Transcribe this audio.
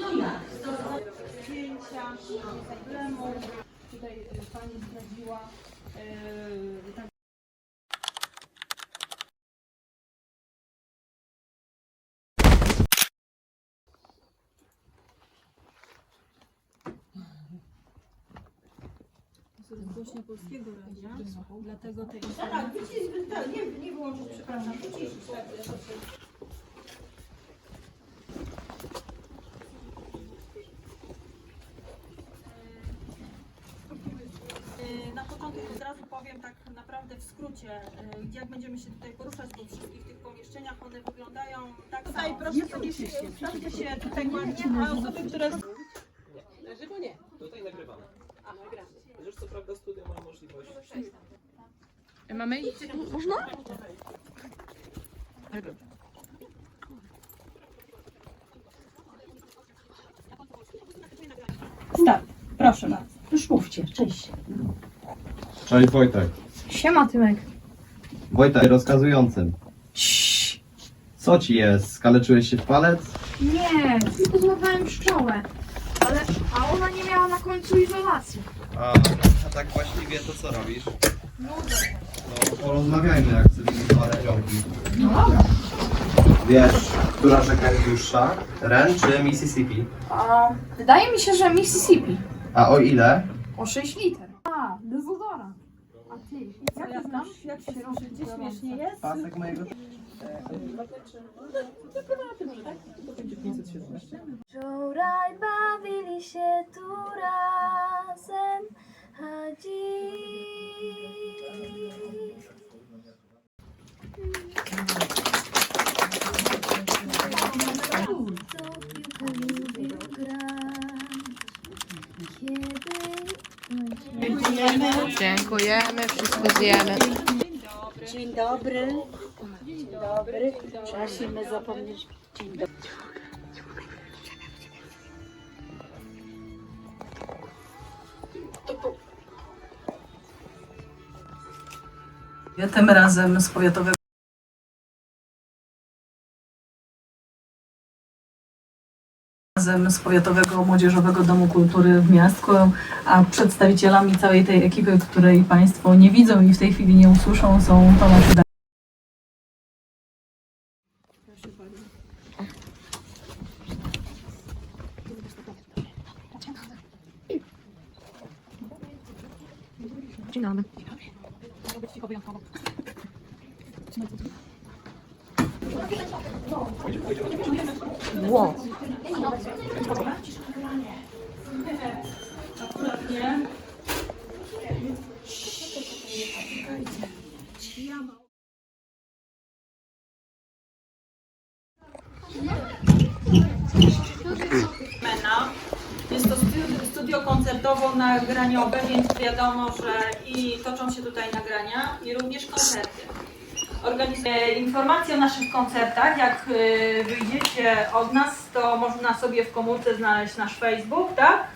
No jak? zdjęcia, problemu. Tutaj y, Pani zdradziła y, tak To jest głośno Polskiego Radia, dlatego te Tak, wycisz, tak, nie, nie wyłączyć, przepraszam, wyciszyć. Początek od razu powiem tak naprawdę w skrócie, y, jak będziemy się tutaj poruszać po wszystkich tych pomieszczeniach, one wyglądają tak Tutaj proszę sobie się, ustawcie się tutaj ładnie, a osoby, które... Na żywo nie. Tutaj nagrywamy. A, nagramy. Chociaż co prawda studio ma możliwość. Mamy iść? Można? Start, proszę bardzo. Już mówcie, cześć. Cześć Wojtek. Siema Tymek. Wojtek rozkazującym. Co ci jest? Skaleczyłeś się w palec? Nie, tylko złapałem pszczołę. Ale, a ona nie miała na końcu izolacji. A, a tak właściwie to co robisz? No porozmawiajmy jak cywilizowane ziomki. Wiesz, która rzeka jest dłuższa? Ren czy Mississippi? A, wydaje mi się, że Mississippi. A o ile? O 6 liter. A, dezodorant. A ty, Jak, się ruszycie, śmiesznie jest? Pasek mojego... Wczoraj bawili się tu razem, a dziś co piłkę lubię grać, kiedy Dziękujemy, wszystko zjemy. Dzień dobry. Dzień dobry. Prosimy zapomnieć. Dzień dobry. Tym razem z powiatowego razem z Powiatowego Młodzieżowego Domu Kultury w Miastku, a przedstawicielami całej tej ekipy, której Państwo nie widzą i w tej chwili nie usłyszą, są Tomasz i Dzień dobry. Wow. Jest to studio koncertowo-nagraniowe, więc wiadomo, że i toczą się tutaj nagrania i również koncerty. Organizuję informacje o naszych koncertach. Jak y, wyjdziecie od nas, to można sobie w komórce znaleźć nasz Facebook, tak?